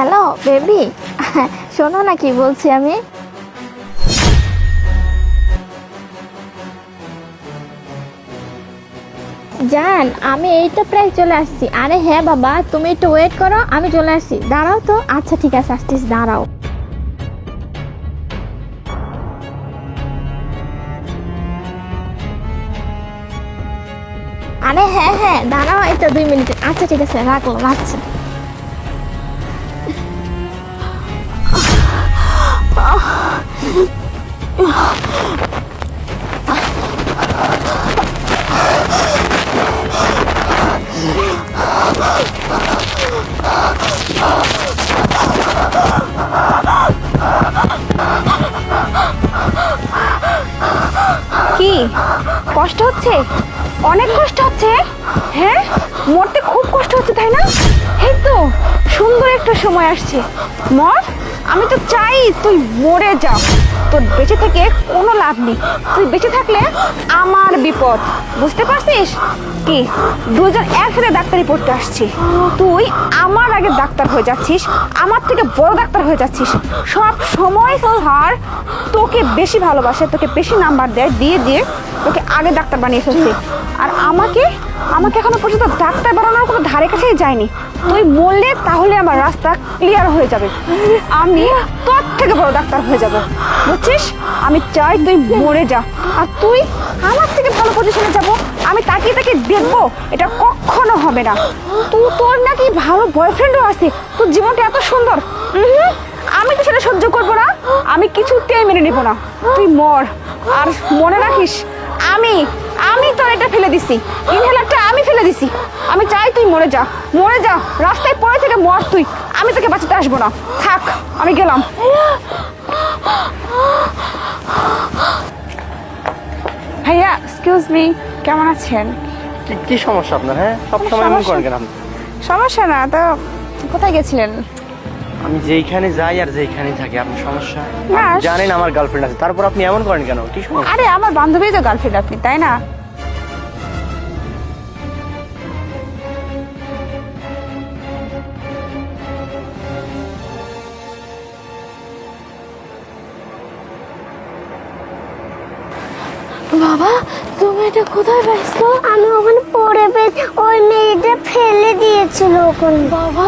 Hello baby শোনো না কি বলছি আমি? জান, আমি এই তো প্রায় চলে আসছি। আরে হ্যাঁ বাবা, তুমি একটু ওয়েট করো, আমি চলে আসছি। দাঁড়াও তো। আচ্ছা ঠিক আছে আসছিস দাঁড়াও। আরে হ্যাঁ হ্যাঁ দাঁড়াও, এই তো দুই মিনিট। আচ্ছা ঠিক আছে রাখলাম আচ্ছা কি? কষ্ট হচ্ছে? অনেক কষ্ট হচ্ছে? হ্যাঁ? মরতে খুব কষ্ট হচ্ছে, তাই না? এই তো, সুন্দর একটা সময় আসছে। মর? আমি তো চাই তুই মরে যা। তোর বেঁচে থেকে কোনো লাভ নেই। তুই বেঁচে থাকলে আমার বিপদ। বুঝতে পারছিস? কি? দুজন একসাথে ডাক্তারি পড়তে আসছি। তুই আমার আগে ডাক্তার হয়ে যাচ্ছিস, আমার থেকে বড় ডাক্তার হয়ে যাচ্ছিস। সব সময় স্যার তোকে বেশি ভালোবাসে, তোকে বেশি নাম্বার দেয়, দিয়ে দিয়ে তোকে আগে ডাক্তার বানিয়ে ফেলছে। আর আমাকে আমাকে এখনও পর্যন্ত ডাক্তার বানানোর কোনো ধারে কাছেই যায়নি। তুই মরলে তাহলে আমার রাস্তা ক্লিয়ার হয়ে যাবে। আমি তোর থেকে বড় ডাক্তার হয়ে যাব। বুঝছিস? আমি চাই তুই মরে যা। আর তুই আমার থেকে ভালো পজিশনে যাব। আমি তাকিয়ে তাকে দেখব, এটা কখনো হবে না। তুই তোর নাকি ভালো বয়ফ্রেন্ডও আছে। তোর জীবনটা এত সুন্দর। আমি তো সেটা সহ্য করব না। আমি কিছুতেই মেনে নেব না। তুই মর। আর মনে রাখিস, আমি আমি তোর এটা ফেলে দিছি। ইনহেলারটা ফেলে দিছি। আমি চাই তুই মরে যা। মরে যা। রাস্তায় পড়ে থেকে মর তুই। আমি তোকে বাঁচাতে আসব না। থাক আমি গেলাম। ভাইয়া এক্সকিউজ মি কেমন আছেন? কি কি সমস্যা আপনার হ্যাঁ? সব সময় এমন করেন কেন আপনি? সমস্যা না তো কোথায় গেছিলেন? আমি যেইখানে যাই আর যেইখানে থাকি আপনার সমস্যা? না। আপনি জানেন আমার গার্লফ্রেন্ড আছে তারপর আপনি এমন করেন কেন? কি সমস্যা? আরে আমার বান্ধবী তো গার্লফ্রেন্ড আপনি তাই না? বাবা তুমি এটা কোথায় পাইছো? আমি ওখানে পড়ে পেয়ে ওই মেয়েটা ফেলে দিয়েছিল ওখানে। বাবা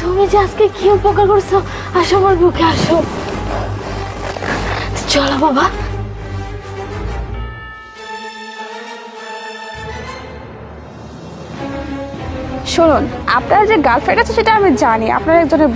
তুমি যে আজকে কি উপকার করছ? আসো আমার বুকে আসো। চলো বাবা। শুনুন আপনার যে গার্লফ্রেন্ড আছে সেটা আমি জানি। আপনার একজনের